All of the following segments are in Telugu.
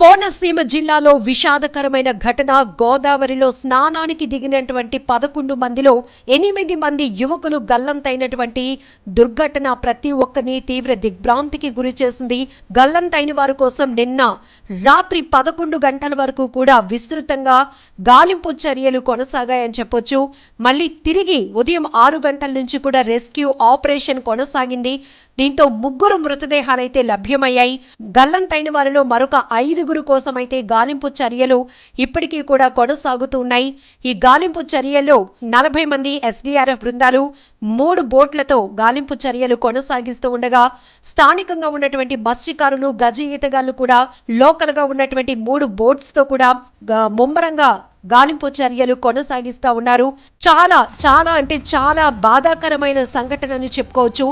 Konaseema జిల్లాలో విషాదకరమైన ఘటన గోదావరిలో స్నానానికి దిగినటువంటి పదకొండు మందిలో ఎనిమిది మంది యువకులు గల్లంతైనటువంటి దుర్ఘటన ప్రతి ఒక్కరిని తీవ్ర దిగ్భ్రాంతికి గురి చేసింది. గల్లంతైన వారి కోసం నిన్న రాత్రి పదకొండు గంటల వరకు కూడా విస్తృతంగా గాలింపు చర్యలు కొనసాగాయని చెప్పొచ్చు. మళ్ళీ తిరిగి ఉదయం ఆరు గంటల నుంచి కూడా రెస్క్యూ ఆపరేషన్ కొనసాగింది. దీంతో ముగ్గురు మృతదేహాలైతే లభ్యమయ్యాయి. గల్లంతైన వారిలో మరొక ఐదుగురు కోసం అయితే గాలింపు చర్యలు ఇప్పటికీ కూడా కొనసాగుతూ ఉన్నాయి ఈ గాలింపు చర్యల్లో నలభై మంది ఎస్డీఆర్ఎఫ్ బృందాలు మూడు బోట్లతో గాలింపు చర్యలు కొనసాగిస్తూ ఉండగా స్థానికంగా ఉన్నటువంటి మత్స్యకారులు గజ ఈతగాళ్ళు కూడా లోకల్గా ఉన్నటువంటి మూడు బోట్స్తో కూడా ముమ్మరంగా గాలింపు చర్యలు కొనసాగిస్తూ ఉన్నారు. చాలా చాలా అంటే చాలా బాధాకరమైన సంఘటనని చెప్పుకోవచ్చు.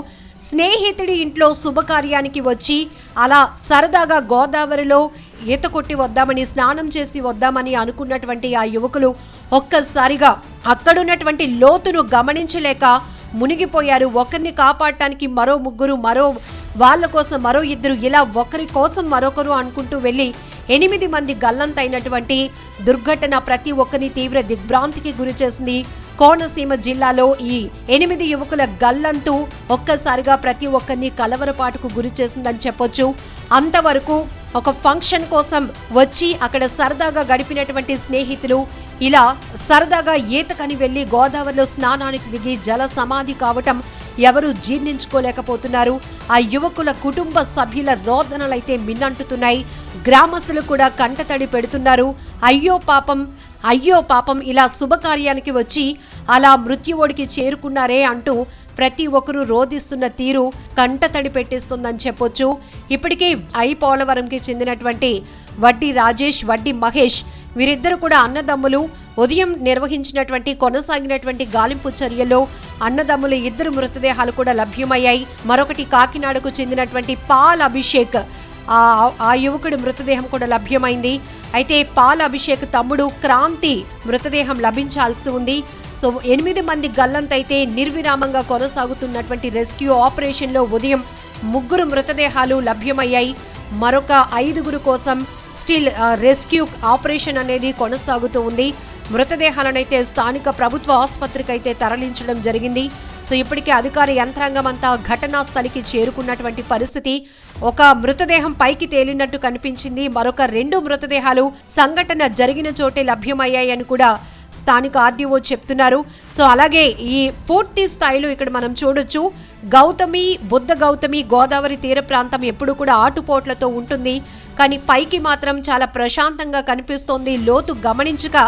స్నేహితుడి ఇంట్లో శుభకార్యానికి వచ్చి అలా సరదాగా గోదావరిలో ఈత కొట్టి వద్దామని స్నానం చేసి వద్దామని అనుకున్నటువంటి ఆ యువకులు ఒక్కసారిగా అక్కడున్నటువంటి లోతును గమనించలేక మునిగిపోయారు. ఒకరిని కాపాడటానికి మరో ముగ్గురు మరో వాళ్ళ కోసం మరో ఇద్దరు ఇలా ఒకరి కోసం మరొకరు అనుకుంటూ వెళ్ళి ఎనిమిది మంది గల్లంతైనటువంటి దుర్ఘటన ప్రతి ఒక్కరిని తీవ్ర దిగ్భ్రాంతికి గురి చేసింది. కోనసీమ జిల్లాలో ఈ ఎనిమిది యువకుల గల్లంతు ఒక్కసారిగా ప్రతి ఒక్కరిని కలవరపాటుకు గురి చేసిందని చెప్పొచ్చు. అంతవరకు ఒక ఫంక్షన్ కోసం వచ్చి అక్కడ సరదాగా గడిపినటువంటి స్నేహితులు ఇలా సరదాగా ఈతకని వెళ్ళి గోదావరిలో స్నానానికి దిగి జల సమాధి కావటం ఎవరూ జీర్ణించుకోలేకపోతున్నారు. ఆ యువకుల కుటుంబ సభ్యుల రోదనలైతే మిన్నంటుతున్నాయి. గ్రామస్తులు కూడా కంటతడి పెడుతున్నారు. అయ్యో పాపం అయ్యో పాపం ఇలా శుభకార్యానికి వచ్చి అలా మృత్యువోడికి చేరుకున్నారే అంటూ ప్రతి ఒక్కరూ రోధిస్తున్న తీరు కంటతడి పెట్టిస్తుందని చెప్పొచ్చు. ఇప్పటికే ఐ పోలవరంకి చెందినటువంటి వడ్డీ రాజేష్ వడ్డీ మహేష్ వీరిద్దరు కూడా అన్నదమ్ములు. ఉదయం నిర్వహించినటువంటి కొనసాగినటువంటి గాలింపు చర్యల్లో అన్నదమ్ముల ఇద్దరు మృతదేహాలు కూడా లభ్యమయ్యాయి. మరొకటి కాకినాడకు చెందినటువంటి పాల్ అభిషేక్. ఆ ఆ యువకుడి మృతదేహం కూడా లభ్యమైంది. అయితే పాల్ అభిషేక్ తమ్ముడు క్రాంతి మృతదేహం లభించాల్సి ఉంది. సో ఎనిమిది మంది గల్లంతైతే నిర్విరామంగా కొనసాగుతున్నటువంటి రెస్క్యూ ఆపరేషన్లో ఉదయం ముగ్గురు మృతదేహాలు లభ్యమయ్యాయి. మరొక ఐదుగురు కోసం స్టిల్ రెస్క్యూ ఆపరేషన్ అనేది కొనసాగుతూ ఉంది. మృతదేహాలనైతే స్థానిక ప్రభుత్వ ఆసుపత్రికి అయితే తరలించడం జరిగింది. సో ఇప్పటికే అధికార యంత్రాంగం అంతా ఘటనా స్థలికి చేరుకున్నటువంటి పరిస్థితి. ఒక మృతదేహం పైకి తేలినట్టు కనిపించింది. మరొక రెండు మృతదేహాలు సంఘటన జరిగిన చోటే లభ్యమయ్యాయని కూడా స్థానిక ఆర్డీఓ చెప్తున్నారు. సో అలాగే ఈ పూర్తి స్థాయిలో ఇక్కడ మనం చూడొచ్చు. గౌతమి బుద్ధ గౌతమి గోదావరి తీర ప్రాంతం ఎప్పుడు కూడా ఆటుపోట్లతో ఉంటుంది. కానీ పైకి మాత్రం చాలా ప్రశాంతంగా కనిపిస్తోంది. లోతు గమనించక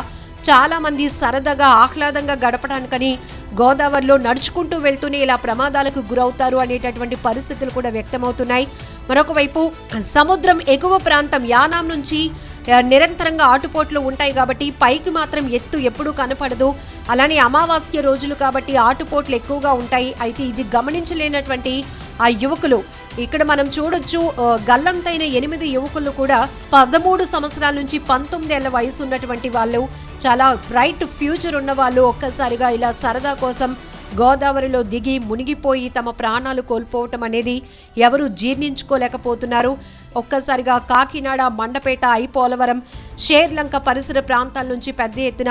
చాలా మంది సరదాగా ఆహ్లాదంగా గడపడానికని గోదావరిలో నడుచుకుంటూ వెళ్తూనే ఇలా ప్రమాదాలకు గురవుతారు అనేటటువంటి పరిస్థితులు కూడా వ్యక్తమవుతున్నాయి. మరొకవైపు సముద్రం ఎగువ ప్రాంతం యానాం నుంచి నిరంతరంగా ఆటుపోట్లు ఉంటాయి కాబట్టి పైకి మాత్రం ఎత్తు ఎప్పుడూ కనపడదు. అలానే అమావాస్య రోజులు కాబట్టి ఆటుపోట్లు ఎక్కువగా ఉంటాయి. అయితే ఇది గమనించలేనటువంటి ఆ యువకులు. ఇక్కడ మనం చూడొచ్చు గల్లంతైన ఎనిమిది యువకులు కూడా పదమూడు సంవత్సరాల నుంచి పంతొమ్మిదేళ్ళ వయసు ఉన్నటువంటి వాళ్ళు చాలా బ్రైట్ ఫ్యూచర్ ఉన్న వాళ్ళు ఒక్కసారిగా ఇలా సరదా కోసం గోదావరిలో దిగి మునిగిపోయి తమ ప్రాణాలు కోల్పోవటం అనేది ఎవరు జీర్ణించుకోలేకపోతున్నారు. ఒక్కసారిగా కాకినాడ మండపేట ఐపోలవరం షేర్లంక పరిసర ప్రాంతాల నుంచి పెద్ద ఎత్తున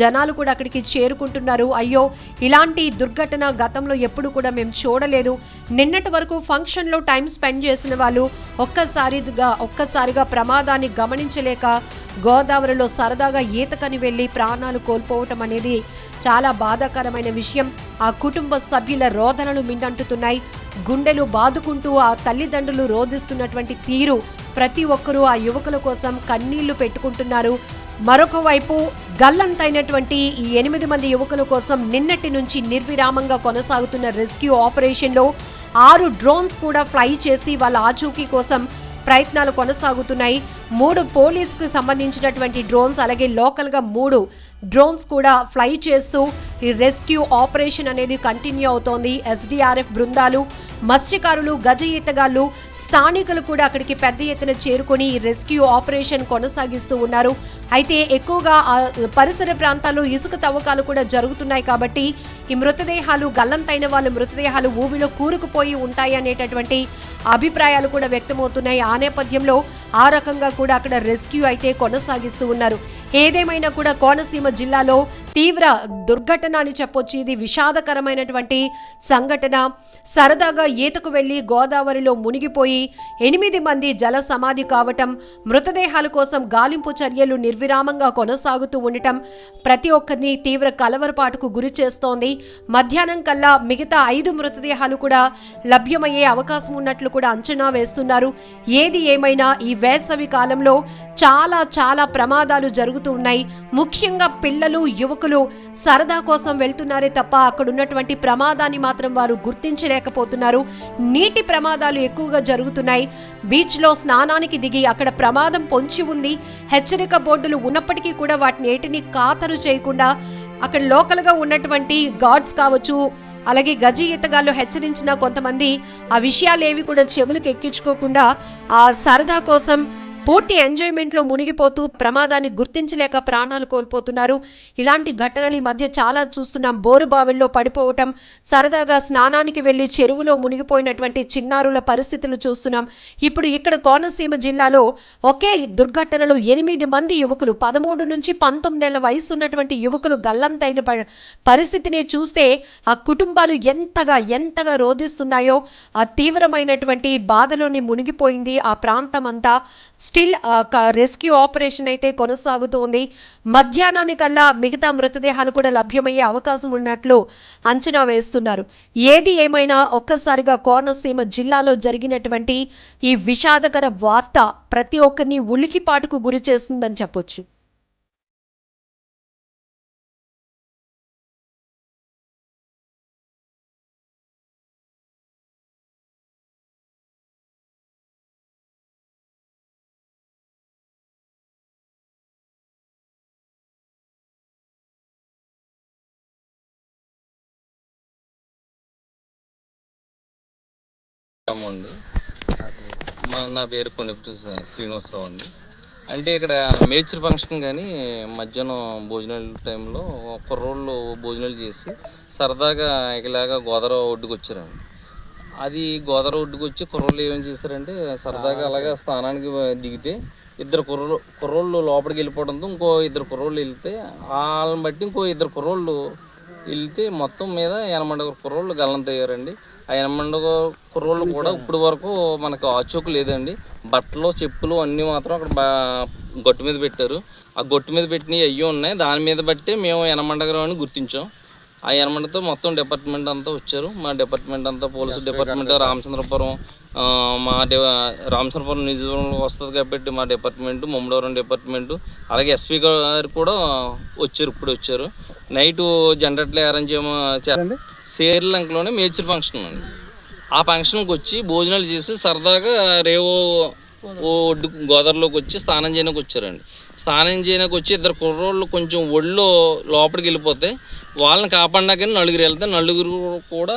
జనాలు కూడా అక్కడికి చేరుకుంటున్నారు. అయ్యో ఇలాంటి దుర్ఘటన గతంలో ఎప్పుడు కూడా మేము చూడలేదు. నిన్నటి వరకు ఫంక్షన్లో టైం స్పెండ్ చేసిన వాళ్ళు ఒక్కసారిగా ఒక్కసారిగా ప్రమాదాన్ని గమనించలేక గోదావరిలో సరదాగా ఈతకని వెళ్ళి ప్రాణాలు కోల్పోవటం అనేది చాలా బాధాకరమైన విషయం. ఆ కుటుంబ సభ్యుల రోదనలు మిన్నంటుతున్నాయి. గుండెలు బాదుకుంటూ ఆ తల్లిదండ్రులు రోధిస్తున్నటువంటి తీరు. ప్రతి ఒక్కరూ ఆ యువకుల కోసం కన్నీళ్ళు పెట్టుకుంటున్నారు. మరొక వైపు గల్లంతైనటువంటి ఈ ఎనిమిది మంది యువకుల కోసం నిన్నటి నుంచి నిర్విరామంగా కొనసాగుతున్న రెస్క్యూ ఆపరేషన్లో ఆరు డ్రోన్స్ కూడా ఫ్లై చేసి వాళ్ళ ఆచూకీ కోసం ప్రయత్నాలు కొనసాగుతున్నాయి. మూడు పోలీస్కు సంబంధించినటువంటి డ్రోన్స్ అలాగే లోకల్గా మూడు డ్రోన్స్ కూడా ఫ్లై చేస్తూ ఈ రెస్క్యూ ఆపరేషన్ అనేది కంటిన్యూ అవుతోంది. ఎస్డీఆర్ఎఫ్ బృందాలు మత్స్యకారులు గజ ఈతగాళ్ళు స్థానికులు కూడా అక్కడికి పెద్ద ఎత్తున చేరుకొని ఈ రెస్క్యూ ఆపరేషన్ కొనసాగిస్తూ ఉన్నారు. అయితే ఎక్కువగా పరిసర ప్రాంతాల్లో ఇసుక తవ్వకాలు కూడా జరుగుతున్నాయి కాబట్టి ఈ మృతదేహాలు గల్లంతైన వాళ్ళ మృతదేహాలు ఊబిలో కూరుకుపోయి ఉంటాయి అనేటటువంటి అభిప్రాయాలు కూడా వ్యక్తమవుతున్నాయి. ఆ నేపథ్యంలో ఆ రకంగా కూడా అక్కడ రెస్క్యూ అయితే కొనసాగిస్తూ ఉన్నారు. ఏదేమైనా కూడా కోనసీమ జిల్లాలో తీవ్ర దుర్ఘటన అని చెప్పొచ్చు. ఇది విషాదకరమైనటువంటి సంఘటన. సరదాగా ఈతకు వెళ్ళి గోదావరిలో మునిగిపోయి ఎనిమిది మంది జల సమాధి కావటం మృతదేహాల కోసం గాలింపు చర్యలు నిర్విరామంగా కొనసాగుతూ ఉండటం ప్రతి ఒక్కరిని తీవ్ర కలవరపాటుకు గురి చేస్తోంది. మధ్యాహ్నం కల్లా మిగతా ఐదు మృతదేహాలు కూడా లభ్యమయ్యే అవకాశం ఉన్నట్లు కూడా అంచనా వేస్తున్నారు. ఏది ఏమైనా ఈ వేసవి కాలం కాలంలో చాలా చాలా ప్రమాదాలు జరుగుతూ ఉన్నాయి. ముఖ్యంగా పిల్లలు యువకులు సరదా కోసం వెళ్తున్నారే తప్ప అక్కడ ఉన్నటువంటి ప్రమాదాన్ని మాత్రం వారు గుర్తించలేకపోతున్నారు. నీటి ప్రమాదాలు ఎక్కువగా జరుగుతున్నాయి. బీచ్లో స్నానానికి దిగి అక్కడ ప్రమాదం పొంచి ఉంది. హెచ్చరిక బోర్డులు ఉన్నప్పటికీ కూడా వాటిని ఏటిని ఖాతరు చేయకుండా అక్కడ లోకల్గా ఉన్నటువంటి గాడ్స్ కావచ్చు అలాగే గజి ఈతగాళ్ళు హెచ్చరించిన కొంతమంది ఆ విషయాలు ఏవి కూడా చెవులకు ఎక్కించుకోకుండా ఆ సరదా కోసం పూర్తి ఎంజాయ్మెంట్లో మునిగిపోతూ ప్రమాదాన్ని గుర్తించలేక ప్రాణాలు కోల్పోతున్నారు. ఇలాంటి ఘటనలు ఈ మధ్య చాలా చూస్తున్నాం. బోరు బావిల్లో పడిపోవటం సరదాగా స్నానానికి వెళ్ళి చెరువులో మునిగిపోయినటువంటి చిన్నారుల పరిస్థితులు చూస్తున్నాం. ఇప్పుడు ఇక్కడ కోనసీమ జిల్లాలో ఒకే దుర్ఘటనలో ఎనిమిది మంది యువకులు పదమూడు నుంచి పంతొమ్మిదేళ్ళ వయసు ఉన్నటువంటి యువకులు గల్లంతైన పరిస్థితిని చూస్తే ఆ కుటుంబాలు ఎంతగా ఎంతగా రోధిస్తున్నాయో ఆ తీవ్రమైనటువంటి బాధలోని మునిగిపోయింది ఆ ప్రాంతం అంతా స్టిల్ రెస్క్యూ ఆపరేషన్ అయితే కొనసాగుతోంది. మధ్యాహ్నానికల్లా మిగతా మృతదేహాలు కూడా లభ్యమయ్యే అవకాశం ఉన్నట్లు అంచనా వేస్తున్నారు. ఏది ఏమైనా ఒక్కసారిగా కోనసీమ జిల్లాలో జరిగినటువంటి ఈ విషాదకర వార్త ప్రతి ఒక్కరిని ఉలికిపాటుకు గురి చేస్తుందని చెప్పొచ్చు. అండి మా నా పేరు కొనిపి శ్రీనివాసరావు అండి. అంటే ఇక్కడ మేచర్ ఫంక్షన్ కానీ మధ్యాహ్నం భోజనాల టైంలో కుర్రోళ్ళు భోజనాలు చేసి సరదాగా ఇలాగా గోదావరి ఒడ్డుకు వచ్చారండి. అది గోదావరి ఒడ్డుకు వచ్చి కుర్రోళ్ళు ఏమేం చేశారంటే సరదాగా అలాగా స్నానానికి దిగితే ఇద్దరు కుర్రో కుర్రోళ్ళు లోపలికి వెళ్ళిపోవడంతో ఇంకో ఇద్దరు కుర్రోళ్ళు వెళ్తే వాళ్ళని బట్టి ఇంకో ఇద్దరు కుర్రోళ్ళు వెళ్తే మొత్తం మీద ఎనమండ కుర్రోళ్ళు గల్లంతయ్యారండి. ఆ ఎనమండ కుర్రోళ్ళు కూడా ఇప్పుడు వరకు మనకు ఆచూకు లేదండి. బట్టలు చెప్పులు అన్నీ మాత్రం అక్కడ బా గొట్టు మీద పెట్టారు. ఆ గొట్టు మీద పెట్టినవి అయ్యి ఉన్నాయి. దాని మీద బట్టి మేము ఎనమండగరం అని గుర్తించాం. ఆ ఎనమండతో మొత్తం డిపార్ట్మెంట్ అంతా వచ్చారు. మా డిపార్ట్మెంట్ అంతా పోలీసు డిపార్ట్మెంట్ రామచంద్రపురం మా డి రామచంద్రపురం నియోజకవర్గంలో వస్తుంది కాబట్టి మా డిపార్ట్మెంట్ ముమ్మడవరం డిపార్ట్మెంట్ అలాగే ఎస్పీ గారు కూడా వచ్చారు ఇప్పుడు వచ్చారు. నైట్ జనరేట్లు అరేంజ్ చేయమో శ్రీలంకలోనే మేచర్ ఫంక్షన్ అండి. ఆ ఫంక్షన్కి వచ్చి భోజనాలు చేసి సరదాగా రేవో ఓ ఒడ్డు గోదావరిలోకి వచ్చి స్నానం చేయడానికి వచ్చారండి. స్నానం చేయడానికి వచ్చి ఇద్దరు కుర్రోళ్ళు కొంచెం ఒళ్ళో లోపలికి వెళ్ళిపోతే వాళ్ళని కాపాడినాకని నలుగురు వెళ్తే నలుగురు కూడా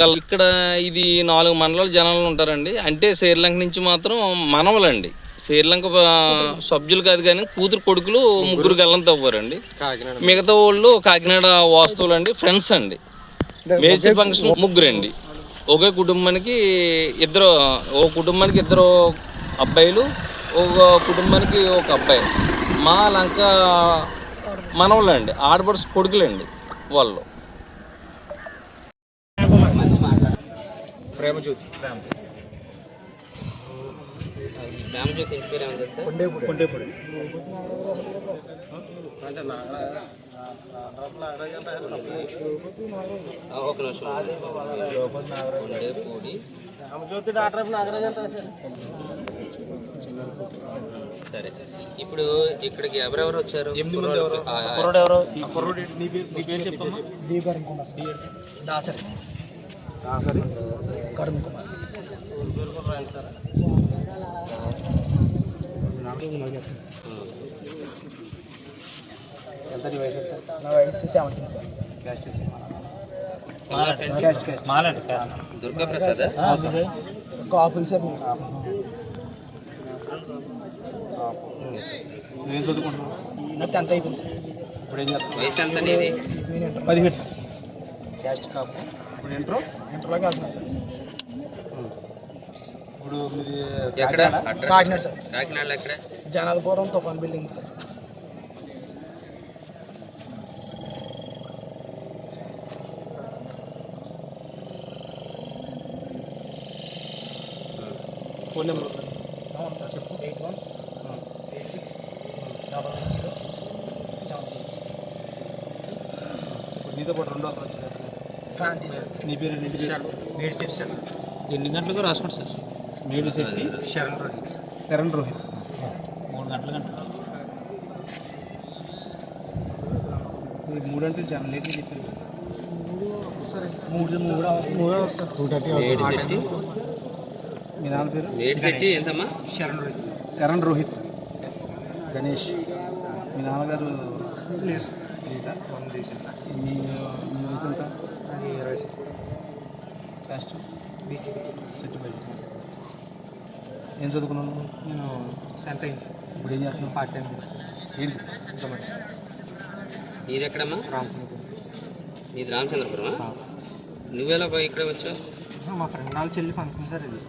గల ఇక్కడ ఇది నాలుగు మండలాల జనాలు ఉంటారండి. అంటే శ్రీలంక నుంచి మాత్రం మనవలండి. శ్రీలంక సభ్యులు కాదు కానీ కూతురు కొడుకులు ముగ్గురు గల్లంత అవ్వారండి. మిగతా వాళ్ళు కాకినాడ వాస్తువులు అండి ఫ్రెండ్స్ అండి. Major function ముగ్గురండి. ఒకే కుటుంబానికి ఇద్దరు ఓ కుటుంబానికి ఇద్దరు అబ్బాయిలు ఒక కుటుంబానికి ఒక అబ్బాయి. మా లంక మనవలండి ఆడపడుచు కొడుకులండి వాళ్ళు. ప్రేమజ్యోతి కొండేపూడి. ఒక రామజ్యోతి డాక్టర్ నాగరాజ్ అంటారు సరే. ఇప్పుడు ఇక్కడికి ఎవరెవరు వచ్చారు? ఎవరు? కుర్రోడు కుర్రోడు? నీ పేరు చెప్పమ్మా. దాసరి. కరుణ్ కుమార్ ఎంత నీ వయసు ఎంత నా వయసు seventeen sir. Caste caste caste మాలండి Durgaprasad కాపులు సార్. నేను చదువుకుంటున్నాను టెన్త్ అయిపోయింది సార్. ఇప్పుడు ఏం చేస్తాను వయసు ఎంత నీది పదిహేడు సార్. క్యాస్ట్ కాపు. ఇప్పుడు ఇంటర్? ఇంటర్లోకి వెళ్తున్నాను సార్. ఇప్పుడు మీది ఎక్కడ? కాకినాడ? అడ్రస్? కాకినాడ సార్. కాకినాడలో ఎక్కడ? జనాలపురం తుఫాన్ బిల్డింగ్ సార్. ఫోన్ నెంబర్ అవును సార్ చెప్పు. Eight one eight six double nine zero seven six ఇప్పుడు నీతో పాటు రెండో అతను వచ్చారు క్రాంతి సార్. నీ పేరు నీ పేరు? సార్ ఎన్ని గంటలకు రాసుకోండి సార్? మేడి శెట్టి శరణ్ రోహిత్. శరణ్ రోహిత్. మూడు గంటల గంట. మీరు మూడు అంటే చాలా లేట్ చెప్పారు. సరే మూడు మూడు మూడు వస్తారు. మీ నాన్న పేరు? ఏడ్చెట్టి ఎంతమ్మా శరణ్ రోహిత్ శరణ్ రోహిత్ గణేష్. మీ నాన్నగారు మీ మీ వయసు ఎంత? అది ఇరవై క్యాస్ట్ బీసీ. సెటిల్మెంట్ ఏం చదువుకున్నాను నేను టెన్త్ అయింది ఇప్పుడు ఏం చేస్తున్నాను పార్ట్ టైం ఏంటి? నీది ఎక్కడమ్మా రామచంద్ర నీది రామచంద్రపురమా? నువ్వెలా పోయి ఇక్కడ వచ్చావు? మా ఫ్రెండ్ వాళ్ళ చెల్లి ఫంక్షన్ సార్ ఇది.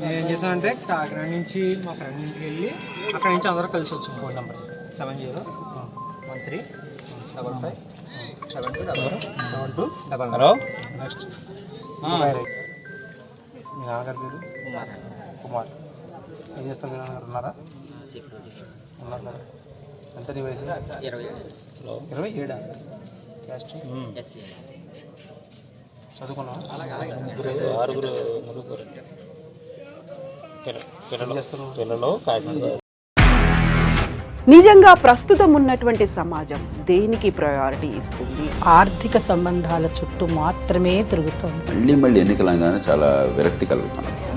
నేను ఏం చేశానంటే కాకినాడ నుంచి మా ఫ్రెండ్ ఇంటికి వెళ్ళి అక్కడ నుంచి అందరూ కలిసి వచ్చాం phone number? Seven zero one three double five seven two double seven two double hello? Next. మీ నాన్నగారి పేరు? కుమార్. ఏం ఉన్నారా? ఎంత నీ వయసు? ఇరవై ఇరవై ఏడా? క్యాస్ట్ నిజంగా ప్రస్తుతం ఉన్నటువంటి సమాజం దేనికి ప్రయారిటీ ఇస్తుంది? ఆర్థిక సంబంధాల చుట్టూ మాత్రమే తిరుగుతోంది. మళ్ళీ మళ్ళీ ఎన్నికలంగానే చాలా విరక్తి కలుగుతున్నాం